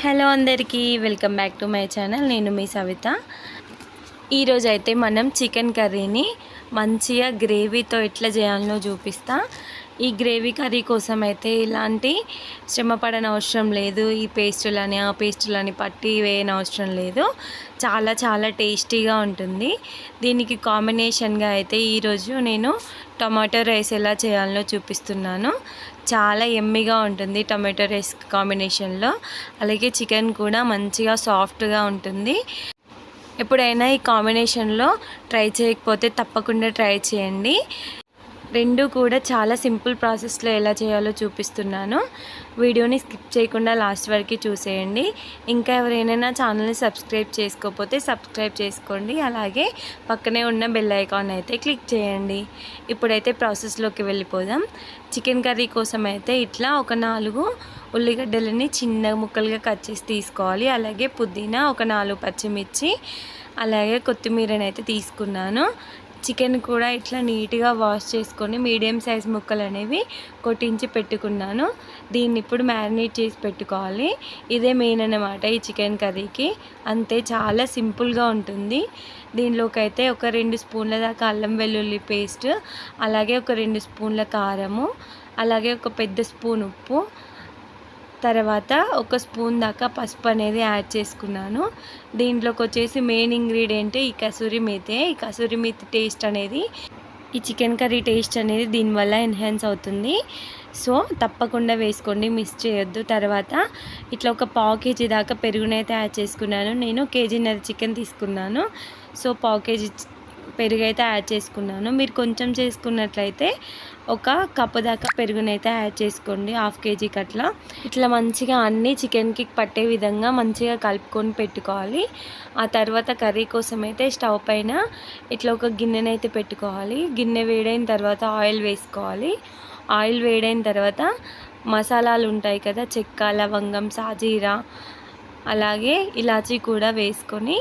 Hello అందరికీ welcome back to my channel. నేను మీ సవిత. ఈరోజు అయితే మనం చికెన్ కర్రీని మంచిగా గ్రేవీతో ఎట్లా చేయాలనో చూపిస్తా. ఈ గ్రేవీ కర్రీ కోసం అయితే ఇలాంటి శ్రమ అవసరం లేదు. ఈ పేస్టులని ఆ పేస్టులని పట్టి వేయని అవసరం లేదు. చాలా చాలా టేస్టీగా ఉంటుంది. దీనికి కాంబినేషన్గా అయితే ఈరోజు నేను టమాటో రైస్ ఎలా చేయాలనో చూపిస్తున్నాను. చాలా ఎమ్మిగా ఉంటుంది టమాటో రైస్ కాంబినేషన్లో అలాగే చికెన్ కూడా మంచిగా సాఫ్ట్గా ఉంటుంది. ఎప్పుడైనా ఈ కాంబినేషన్లో ట్రై చేయకపోతే తప్పకుండా ట్రై చేయండి. రెండు కూడా చాలా సింపుల్ ప్రాసెస్లో ఎలా చేయాలో చూపిస్తున్నాను. వీడియోని స్కిప్ చేయకుండా లాస్ట్ వరకు చూసేయండి. ఇంకా ఎవరైనా ఛానల్ని సబ్స్క్రైబ్ చేసుకోకపోతే సబ్స్క్రైబ్ చేసుకోండి. అలాగే పక్కనే ఉన్న బెల్ ఐకాన్ అయితే క్లిక్ చేయండి. ఇప్పుడైతే ప్రాసెస్లోకి వెళ్ళిపోదాం. చికెన్ కర్రీ కోసం అయితే ఇట్లా ఒక నాలుగు ఉల్లిగడ్డలని చిన్న ముక్కలుగా కట్ చేసి తీసుకోవాలి. అలాగే పుదీనా ఒక నాలుగు పచ్చిమిర్చి అలాగే కొత్తిమీరని అయితే తీసుకున్నాను. చికెన్ కూడా ఇట్లా నీట్గా వాష్ చేసుకొని మీడియం సైజ్ ముక్కలు అనేవి కొట్టించి పెట్టుకున్నాను. దీన్ని ఇప్పుడు మ్యారినేట్ చేసి పెట్టుకోవాలి. ఇదే మెయిన్ అన్నమాట ఈ చికెన్ కర్రీకి. అంతే చాలా సింపుల్గా ఉంటుంది. దీనిలోకి అయితే ఒక రెండు స్పూన్ల దాకా అల్లం వెల్లుల్లి పేస్ట్ అలాగే ఒక రెండు స్పూన్ల కారము అలాగే ఒక పెద్ద స్పూన్ ఉప్పు తర్వాత ఒక స్పూన్ దాకా పసుపు అనేది యాడ్ చేసుకున్నాను. దీంట్లోకి వచ్చేసి మెయిన్ ఇంగ్రీడియంట్ ఈ కసూరి మేతే. ఈ కసూరి మేతి టేస్ట్ అనేది ఈ చికెన్ కర్రీ టేస్ట్ అనేది దీనివల్ల ఎన్హాన్స్ అవుతుంది. సో తప్పకుండా వేసుకోండి మిస్ చేయొద్దు. తర్వాత ఇట్లా ఒక పావు కేజీ దాకా పెరుగునైతే యాడ్ చేసుకున్నాను. నేను కేజీన్నర చికెన్ తీసుకున్నాను. సో పావు కేజీ పెరుగు అయితే యాడ్ చేసుకున్నాను. మీరు కొంచెం చేసుకున్నట్లయితే ఒక కప్పు దాకా పెరుగునైతే యాడ్ చేసుకోండి. హాఫ్ కేజీకి అట్లా ఇట్లా మంచిగా అన్నీ చికెన్కి పట్టే విధంగా మంచిగా కలుపుకొని పెట్టుకోవాలి. ఆ తర్వాత కర్రీ కోసం అయితే స్టవ్ పైన ఇట్లా ఒక గిన్నెనైతే పెట్టుకోవాలి. గిన్నె వేడైన తర్వాత ఆయిల్ వేసుకోవాలి. ఆయిల్ వేడైన తర్వాత మసాలాలు ఉంటాయి కదా చెక్క లవంగం సాజీరా అలాగే ఇలాచీ కూడా వేసుకొని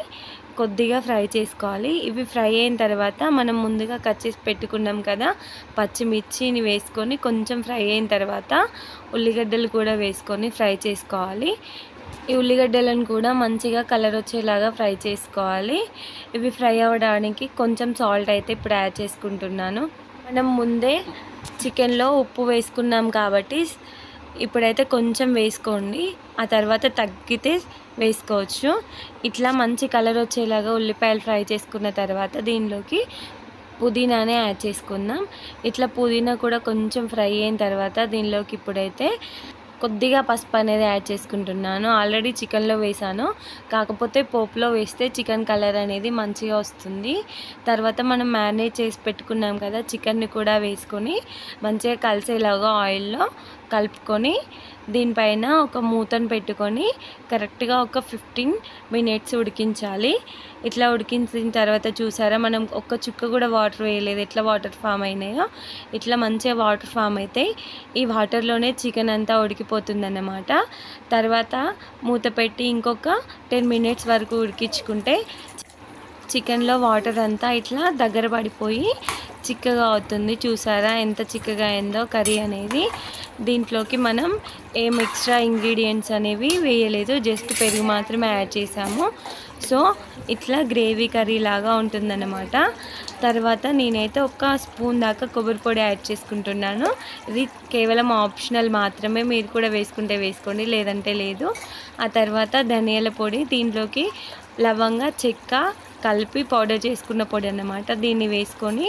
కొద్దిగా ఫ్రై చేసుకోవాలి. ఇవి ఫ్రై అయిన తర్వాత మనం ముందుగా కట్ చేసి పెట్టుకున్నాం కదా పచ్చిమిర్చిని వేసుకొని కొంచెం ఫ్రై అయిన తర్వాత ఉల్లిగడ్డలు కూడా వేసుకొని ఫ్రై చేసుకోవాలి. ఈ ఉల్లిగడ్డలను కూడా మంచిగా కలర్ వచ్చేలాగా ఫ్రై చేసుకోవాలి. ఇవి ఫ్రై అవ్వడానికి కొంచెం సాల్ట్ అయితే ఇప్పుడు యాడ్ చేసుకుంటున్నాను. మనం ముందే చికెన్లో ఉప్పు వేసుకున్నాం కాబట్టి ఇప్పుడైతే కొంచెం వేసుకోండి. ఆ తర్వాత తగ్గితే వేసుకోవచ్చు. ఇట్లా మంచి కలర్ వచ్చేలాగా ఉల్లిపాయలు ఫ్రై చేసుకున్న తర్వాత దీనిలోకి పుదీనానే యాడ్ చేసుకుందాం. ఇట్లా పుదీనా కూడా కొంచెం ఫ్రై అయిన తర్వాత దీనిలోకి ఇప్పుడైతే కొద్దిగా పసుపు అనేది యాడ్ చేసుకుంటున్నాను. ఆల్రెడీ చికెన్లో వేసాను. కాకపోతే పోపులో వేస్తే చికెన్ కలర్ అనేది మంచిగా వస్తుంది. తర్వాత మనం మ్యారినేట్ చేసి పెట్టుకున్నాం కదా చికెన్ని కూడా వేసుకొని మంచిగా కలిసేలాగా ఆయిల్లో కలుపుకొని దీనిపైన ఒక మూతను పెట్టుకొని కరెక్ట్గా ఒక ఫిఫ్టీన్ మినిట్స్ ఉడికించాలి. ఇట్లా ఉడికించిన తర్వాత చూసారా మనం ఒక్క చుక్క కూడా వాటర్ వేయలేదు. ఎట్లా వాటర్ ఫామ్ అయినాయో ఇట్లా మంచిగా వాటర్ ఫామ్ అయితే ఈ వాటర్లోనే చికెన్ అంతా ఉడికిపోతుందన్నమాట. తర్వాత మూత పెట్టి ఇంకొక టెన్ మినిట్స్ వరకు ఉడికించుకుంటే చికెన్లో వాటర్ అంతా ఇట్లా దగ్గర పడిపోయి చిక్కగా అవుతుంది. చూసారా? ఎంత చిక్కగా అయిందో కర్రీ అనేది. దీంట్లోకి మనం ఏం ఎక్స్ట్రా ఇంగ్రీడియంట్స్ అనేవి వేయలేదు. జస్ట్ పెరుగు మాత్రమే యాడ్ చేసాము సో ఇట్లా గ్రేవీ కర్రీ లాగా ఉంటుందన్నమాట. తర్వాత నేనైతే ఒక స్పూన్ దాకా కొబ్బరి పొడి యాడ్ చేసుకుంటున్నాను. ఇది కేవలం ఆప్షనల్ మాత్రమే. మీరు కూడా వేసుకుంటే వేసుకోండి లేదంటే లేదు. ఆ తర్వాత ధనియాల పొడి దీంట్లోకి లవంగ చెక్క కలిపి పౌడర్ చేసుకున్న పొడి అన్నమాట. దీన్ని వేసుకొని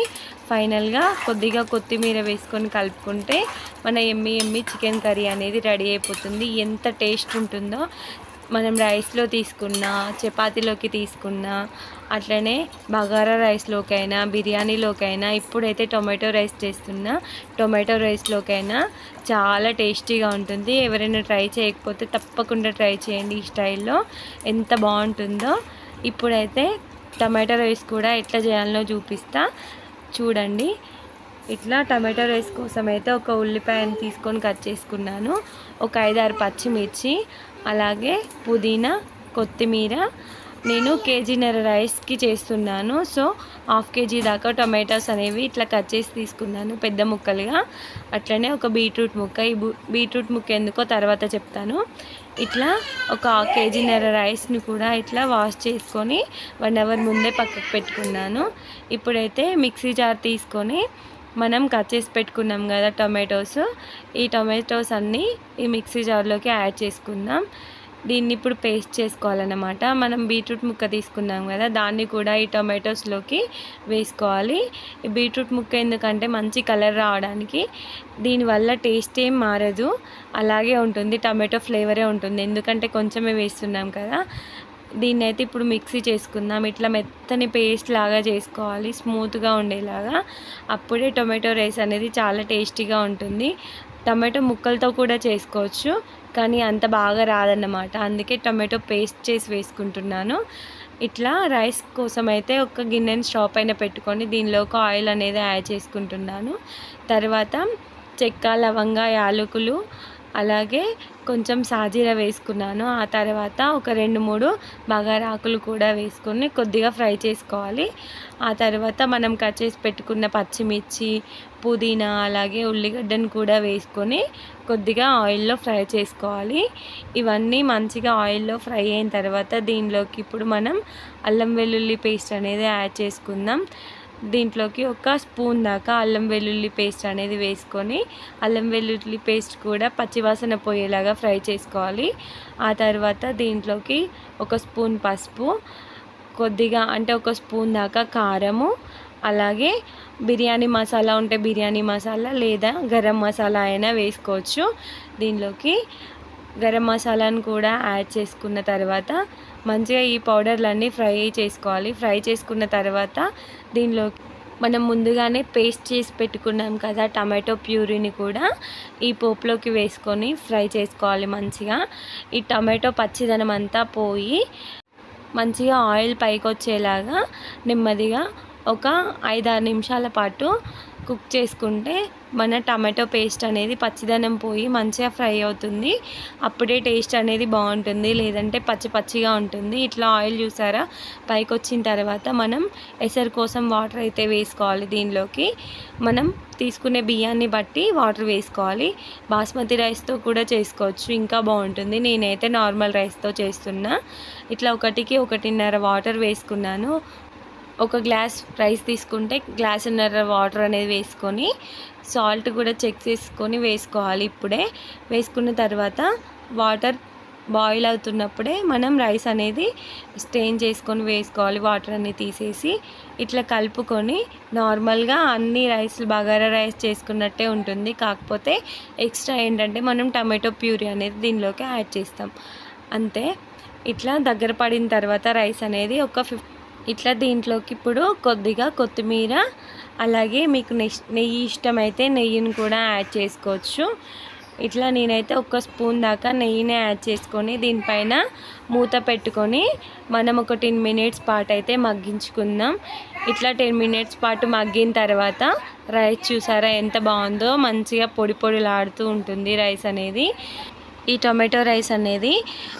ఫైనల్గా కొద్దిగా కొత్తిమీర వేసుకొని కలుపుకుంటే మన ఎమ్మి ఎమ్మి చికెన్ కర్రీ అనేది రెడీ అయిపోతుంది. ఎంత టేస్ట్ ఉంటుందో మనం రైస్లో తీసుకున్నా చపాతీలోకి తీసుకున్నా అట్లనే బగారా రైస్లోకైనా బిర్యానీలోకైనా ఇప్పుడైతే టొమాటో రైస్ చేస్తున్నా టొమాటో రైస్లోకైనా చాలా టేస్టీగా ఉంటుంది. ఎవరైనా ట్రై చేయకపోతే తప్పకుండా ట్రై చేయండి ఈ స్టైల్లో. ఎంత బాగుంటుందో ఇప్పుడైతే టమాటో రైస్ కూడా ఎట్లా చేయాలనో చూపిస్తా. చూడండి. ఇట్లా టమాటో రైస్ కోసం అయితే ఒక ఉల్లిపాయను తీసుకొని కట్ చేసుకున్నాను. ఒక ఐదారు పచ్చిమిర్చి అలాగే పుదీనా కొత్తిమీర. నేను కేజీన్నర రైస్కి చేస్తున్నాను. సో హాఫ్ కేజీ దాకా టొమాటోస్ అనేవి ఇట్లా కట్ చేసి తీసుకున్నాను పెద్ద ముక్కలుగా. అట్లనే ఒక బీట్రూట్ ముక్క. ఈ బీట్రూట్ ముక్క ఎందుకో తర్వాత చెప్తాను. ఇట్లా ఒక కేజీన్నర రైస్ని కూడా ఇట్లా వాష్ చేసుకొని వన్ అవర్ ముందే పక్కకు పెట్టుకున్నాను. ఇప్పుడైతే మిక్సీ జార్ తీసుకొని మనం కట్ చేసి పెట్టుకున్నాం కదా టొమాటోస్. ఈ టొమాటోస్ అన్నీ ఈ మిక్సీ జార్లోకి యాడ్ చేసుకుందాం. దీన్ని ఇప్పుడు పేస్ట్ చేసుకోవాలన్నమాట. మనం బీట్రూట్ ముక్క తీసుకున్నాం కదా దాన్ని కూడా ఈ టొమాటోస్లోకి వేసుకోవాలి. ఈ బీట్రూట్ ముక్క ఎందుకంటే మంచి కలర్ రావడానికి దీనివల్ల టేస్ట్ ఏం మారదు. అలాగే ఉంటుంది టమాటో ఫ్లేవరే ఉంటుంది. ఎందుకంటే కొంచెమే వేస్తున్నాం కదా. దీన్ని అయితే ఇప్పుడు మిక్సీ చేసుకుందాం. ఇట్లా మెత్తని పేస్ట్ లాగా చేసుకోవాలి స్మూత్గా ఉండేలాగా. అప్పుడే టొమాటో రైస్ అనేది చాలా టేస్టీగా ఉంటుంది. టమాటో ముక్కలతో కూడా చేసుకోవచ్చు. కానీ అంత బాగా రాదన్నమాట. అందుకే టమాటో పేస్ట్ చేసి వేసుకుంటున్నాను. ఇట్లా రైస్ కోసం అయితే ఒక గిన్నెని స్టవ్ పైన పెట్టుకొని దీనిలోకి ఆయిల్ అనేది యాడ్ చేసుకుంటున్నాను. తర్వాత చెక్క లవంగ యాలకులు అలాగే కొంచెం సాజీర వేసుకున్నాను. ఆ తర్వాత ఒక రెండు మూడు బగారాకులు కూడా వేసుకొని కొద్దిగా ఫ్రై చేసుకోవాలి. ఆ తర్వాత మనం కట్ చేసి పెట్టుకున్న పచ్చిమిర్చి పుదీనా అలాగే ఉల్లిగడ్డను కూడా వేసుకొని కొద్దిగా ఆయిల్లో ఫ్రై చేసుకోవాలి. ఇవన్నీ మంచిగా ఆయిల్లో ఫ్రై అయిన తర్వాత దీనిలోకి ఇప్పుడు మనం అల్లం వెల్లుల్లి పేస్ట్ అనేది యాడ్ చేసుకుందాం. దీంట్లోకి ఒక స్పూన్ దాకా అల్లం వెల్లుల్లి పేస్ట్ అనేది వేసుకొని అల్లం వెల్లుల్లి పేస్ట్ కూడా పచ్చివాసన పోయేలాగా ఫ్రై చేసుకోవాలి. ఆ తర్వాత దీంట్లోకి ఒక స్పూన్ పసుపు కొద్దిగా అంటే ఒక స్పూన్ దాకా కారము అలాగే బిర్యానీ మసాలా ఉంటే బిర్యానీ మసాలా లేదా గరం మసాలా అయినా వేసుకోవచ్చు. దీనిలోకి గరం మసాలాను కూడా యాడ్ చేసుకున్న తర్వాత మంచిగా ఈ పౌడర్లన్నీ ఫ్రై చేసుకోవాలి. ఫ్రై చేసుకున్న తర్వాత దీనిలో మనం ముందుగానే పేస్ట్ చేసి పెట్టుకున్నాం కదా టమాటో ప్యూరీని కూడా ఈ పోపులోకి వేసుకొని ఫ్రై చేసుకోవాలి మంచిగా. ఈ టమాటో పచ్చిదనం అంతా పోయి మంచిగా ఆయిల్ పైకి వచ్చేలాగా నెమ్మదిగా ఒక ఐదారు నిమిషాల పాటు కుక్ చేసుకుంటే మన టమాటో పేస్ట్ అనేది పచ్చిదనం పోయి మంచిగా ఫ్రై అవుతుంది. అప్పుడే టేస్ట్ అనేది బాగుంటుంది. లేదంటే పచ్చి పచ్చిగా ఉంటుంది. ఇట్లా ఆయిల్ చూసారా? పైకి వచ్చిన తర్వాత మనం ఎసరు కోసం వాటర్ అయితే వేసుకోవాలి దీనిలోకి. మనం తీసుకునే బియ్యాన్ని బట్టి వాటర్ వేసుకోవాలి. బాస్మతి రైస్తో కూడా చేసుకోవచ్చు. ఇంకా బాగుంటుంది. నేనైతే నార్మల్ రైస్తో చేస్తున్నా. ఇట్లా ఒకటికి ఒకటిన్నర వాటర్ వేసుకున్నాను. ఒక గ్లాస్ రైస్ తీసుకుంటే గ్లాసున్నర వాటర్ అనేది వేసుకొని సాల్ట్ కూడా చెక్ చేసుకొని వేసుకోవాలి ఇప్పుడే. వేసుకున్న తర్వాత వాటర్ బాయిల్ అవుతున్నప్పుడే మనం రైస్ అనేది స్టెయిన్ చేసుకొని వేసుకోవాలి వాటర్ అన్ని తీసేసి. ఇట్లా కలుపుకొని నార్మల్గా అన్ని రైస్లు బగారా రైస్ చేసుకున్నట్టే ఉంటుంది. కాకపోతే ఎక్స్ట్రా ఏంటంటే మనం టమాటో ప్యూరీ అనేది దీనిలోకి యాడ్ చేస్తాం. అంతే. ఇట్లా దగ్గర పడిన తర్వాత రైస్ అనేది ఒక ఫిఫ్ ఇట్లా దీంట్లోకి ఇప్పుడు కొద్దిగా కొత్తిమీర అలాగే మీకు నెయ్యి ఇష్టమైతే నెయ్యిని కూడా యాడ్ చేసుకోవచ్చు. ఇట్లా నేనైతే ఒక స్పూన్ దాకా నెయ్యిని యాడ్ చేసుకొని దీనిపైన మూత పెట్టుకొని మనం ఒక టెన్ మినిట్స్ పాటు అయితే మగ్గించుకుందాం. ఇట్లా టెన్ మినిట్స్ పాటు మగ్గిన తర్వాత రైస్ చూసారా ఎంత బాగుందో? మంచిగా పొడి పొడిలాడుతూ ఉంటుంది రైస్ అనేది. ఈ టొమాటో రైస్ అనేది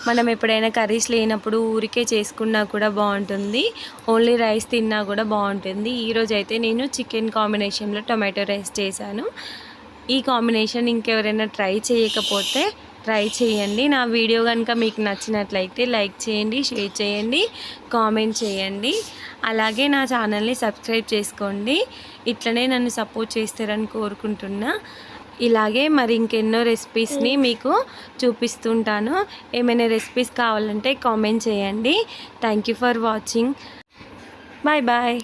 మనం ఎప్పుడైనా కర్రీస్ లేనప్పుడు ఊరికే చేసుకున్నా కూడా బాగుంటుంది. ఓన్లీ రైస్ తిన్నా కూడా బాగుంటుంది. ఈరోజు అయితే నేను చికెన్ కాంబినేషన్లో టొమాటో రైస్ చేశాను. ఈ కాంబినేషన్ ఇంకెవరైనా ట్రై చేయకపోతే ట్రై చేయండి. నా వీడియో కనుక మీకు నచ్చినట్లయితే లైక్ చేయండి షేర్ చేయండి కామెంట్ చేయండి. అలాగే నా ఛానల్ని సబ్స్క్రైబ్ చేసుకోండి. ఇట్లనే నన్ను సపోర్ట్ చేస్తారని కోరుకుంటున్నా. ఇలాగే మరి ఇంకెన్నో రెసిపీస్ని మీకు చూపిస్తుంటాను. ఏమైనా రెసిపీస్ కావాలంటే కామెంట్ చేయండి. Thank you for watching bye bye